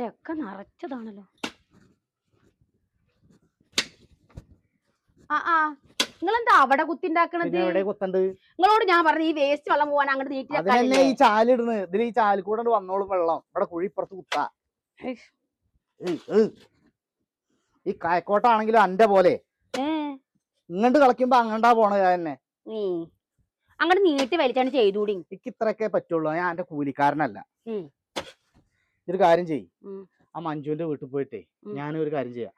തെക്ക നിറച്ചതാണല്ലോ. ആ ആ. നിങ്ങളെന്താ അവിടെ കുത്തിണ്ടാക്കണത്? നിങ്ങളോട് ഞാൻ പറഞ്ഞു ഈ വേസ്റ്റ് വെള്ളം പോവാൻ അങ്ങോട്ട് അതിനെന്നെ ഈ ചാലിടുന്നു ഇതിൽ ഈ ചാലിൽ കൂടെ വന്നോളും വെള്ളം. ഇവിടെ കുഴിപ്പുറത്ത് കുത്താ. ഈ കായക്കോട്ടാണെങ്കിലും അന്റെ പോലെ. ഇങ്ങോട്ട് കളിക്കുമ്പോ അങ്ങണ്ടാ പോണത് തന്നെ. അങ്ങോട്ട് നീട്ടി വലിച്ചാണ് ചെയ്തൂടി. എനിക്ക് ഇത്രയൊക്കെ പറ്റുള്ളൂ. ഞാൻ എന്റെ കൂലിക്കാരനല്ല. ഒരു കാര്യം ചെയ് ആ മഞ്ജുവിന്റെ വീട്ടിൽ പോയിട്ടേ ഞാൻ ഒരു കാര്യം ചെയ്യാം.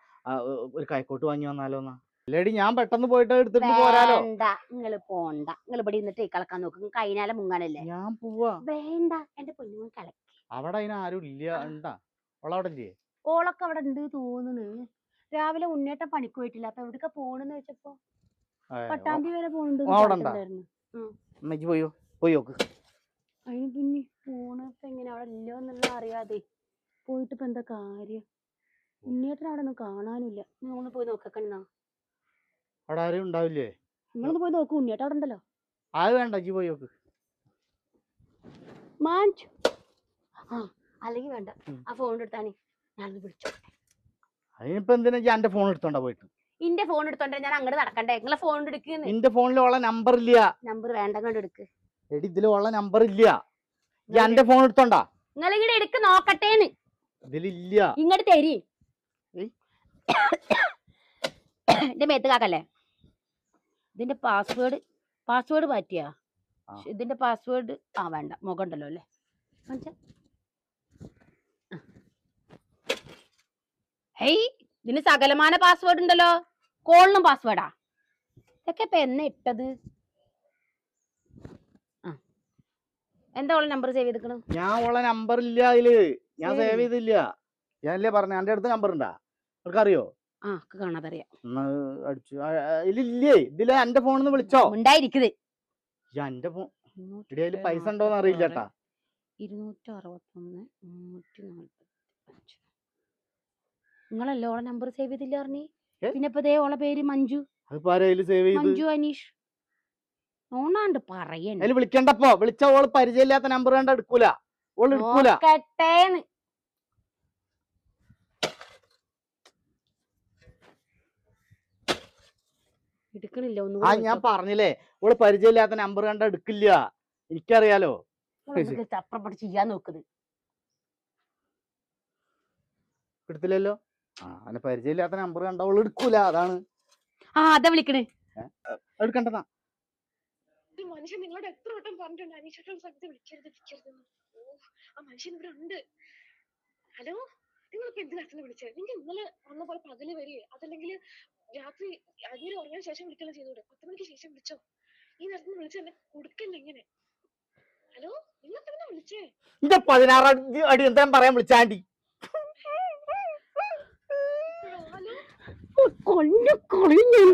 ഒരു കൈക്കോട്ട് വാങ്ങി വന്നാലോ എന്നാ? ഞാൻ പെട്ടെന്ന് പോയിട്ട് എടുത്തിട്ട് പോരാലോ. നിങ്ങൾ പോണ്ട. നിങ്ങൾ ഇവിടെ ഇരുന്നിട്ട് കളക്കാൻ നോക്കും. കൈനാലെ മുങ്ങാനല്ലേ? ഞാൻ പോവാ. വേണ്ട എന്റെ പൊന്നു കള അവിടെ അതിന് ആരും ഇല്ല ഉണ്ടാ? ഇല്ലേ? ഓളൊക്കെ അവിടെ ഉണ്ട് തോന്നുന്നു രാവിലെ ഉണ്ണേട്ടം പണിക്ക് പോയിട്ടില്ല. അപ്പൊ എവിടെ പോണെന്ന് വെച്ചപ്പോ പട്ടാം പട്ടാമ്പി വരെ പോണുണ്ട് പോയോ? പോയി നോക്ക്. അതിന് പിന്നെ പോണപ്പോ എങ്ങനെ അവിടെ ഇല്ലോ എന്നുള്ള അറിയാതെ പോയിട്ട് ഇപ്പൊ എന്താ കാര്യം? ഉണ്ണിയേട്ടൻ അവിടെ ഒന്നും കാണാനില്ല. നിങ്ങളൊന്ന് പോയി നോക്കക്കണ്ണ അവിടെ ആരും ഉണ്ടാവില്ലേ? നിങ്ങളൊന്ന് പോയി നോക്കൂ ഉണ്ണിയേട്ടൻ അവിടെ ഉണ്ടല്ലോ. അത് വേണ്ട ഇജ്ജ് പോയി നോക്ക്. മാഞ്ചു. ആ അല്ലെങ്കിൽ വേണ്ട. ആ ഫോൺ എടുത്താണേ ഞാനൊന്ന് വിളിച്ചോട്ടെ. അതിനിപ്പോ എന്തിനാ എന്റെ ഫോൺ എടുത്തോണ്ടാ പോയിട്ട്? ഇന്റെ ഫോൺ എടുത്തോണ്ട് ഞാൻ അങ്ങോട്ട് നടക്കണ്ടേ? നിങ്ങളെ ഫോൺ എടുക്കുന്നു നിന്റെ ഫോണിൽ ഉള്ള നമ്പർ ഇല്ല. നമ്പർ വേണ്ട എടി നമ്പർ ഇല്ല. എന്റെ ഫോൺ എടുത്തോണ്ടാ? നിങ്ങൾ ഇങ്ങോട്ട് എടുക്ക് നോക്കട്ടേന്ന്. ഇതിലില്ല. ഇങ്ങോട്ട് തരി. എന്റെ മേത്ത് കാക്കല്ലേ? ഇതിന്റെ പാസ്വേഡ് പാസ്വേഡ് മാറ്റിയാ? ഇതിന്റെ പാസ്വേഡ് ആ വേണ്ട. മുഖണ്ടല്ലോ അല്ലേ. ഹേയ് ഇതിന് സകലമാന പാസ്വേഡ് ഉണ്ടല്ലോ. കോളിനും പാസ്വേഡാ ഇതൊക്കെ ഇപ്പൊ എന്നെ ഇട്ടത് ആ എന്താ ഉള്ള നമ്പർ സേവ് ചെയ്തിക്കണം ഞാൻ ഉള്ള നമ്പർ ഇല്ല അതിൽ. ഞാൻ. സേവ് ചെയ്തില്ല ഞാനല്ലേ പറഞ്ഞ. എന്റെ അടുത്ത് നമ്പർ ഉണ്ടാ നിനക്കറിയോ ആ ഒക്കെ കാണാതറിയാം അടിച്ചു. ആ, ആ, ഇതിലില്ലേ ഇതിൽ എന്റെ ഫോണിൽ നിന്ന് വിളിച്ചോ? ഉണ്ടായിരിക്കുന്നത് എന്റെ ഫോൺ അതിൽ പൈസ ഉണ്ടോന്ന് അറിയില്ല കേട്ടാ. ഇരുന്നൂറ്റി അറുപത്തൊന്ന് മുന്നൂറ്റി നാൽപ്പത്തി അഞ്ച് നിങ്ങളല്ലേ ഓളെ നമ്പർ സേവ് ചെയ്തില്ല പറഞ്ഞി? ഏ? പിന്നെ ഇപ്പൊ ദേ ഓളെ പേര് മഞ്ജു. അതിപ്പോ ആരാ അതിൽ സേവ് ചെയ്ത്? മഞ്ജു അനീഷ്. ഓണാണ്ട് പറയണ്ട അതിൽ വിളിക്കണ്ടപ്പോ വിളിച്ച ഓൾ പരിചയമില്ലാത്ത നമ്പർ കണ്ട എടുക്കൂല. ഓൾ എടുക്കൂല. നോക്കട്ടേന്ന്. എടുക്കണില്ല ആ ഒന്നും ഞാൻ പറഞ്ഞില്ലേ ഓൾ പരിചയമില്ലാത്ത നമ്പർ കണ്ട എടുക്കില്ല. എനിക്കറിയാലോ. ചപ്രപ്പെട്ട് ചെയ്യാൻ നോക്കുന്നത് എടുത്തില്ലല്ലോ? ആ അതിന് പരിചയമില്ലാത്ത നമ്പർ കണ്ട ഓൾ എടുക്കൂല അതാണ്. ആ അതാ വിളിക്കണേ. എടുക്കണ്ടതാ. ഈ മനുഷ്യൻ നിങ്ങളോട് എത്ര വട്ടം പറഞ്ഞിട്ടുണ്ട് അനീഷേട്ടൻ സമയത്ത് വിളിക്കരുത് വിളിക്കരുതെന്ന് ഓ ആ മനുഷ്യൻ ഇവിടെ ഉണ്ട് ഹലോ നിങ്ങളിപ്പോ എന്ത് കാര്യത്തിന് വിളിച്ചത് നിങ്ങൾ ഇന്നലെ വന്ന പോലെ പകൽ വരെ അതല്ലെങ്കിൽ രാത്രി അങ്ങനെ ഉറങ്ങിയ ശേഷം വിളിക്കലും ചെയ്തൂടെ പത്ത് മണിക്ക് ശേഷം വിളിച്ചോ ഈ നേരത്തിന് വിളിച്ച എന്നെ കൊടുക്കല്ല ഇങ്ങനെ ഹലോ നിങ്ങൾ തന്നെ വിളിച്ചേ എന്റെ പതിനാറാം അടി എന്താ പറയാൻ വിളിച്ചാണ്ടി ഹലോ കൊല്ലു കൊള്ളു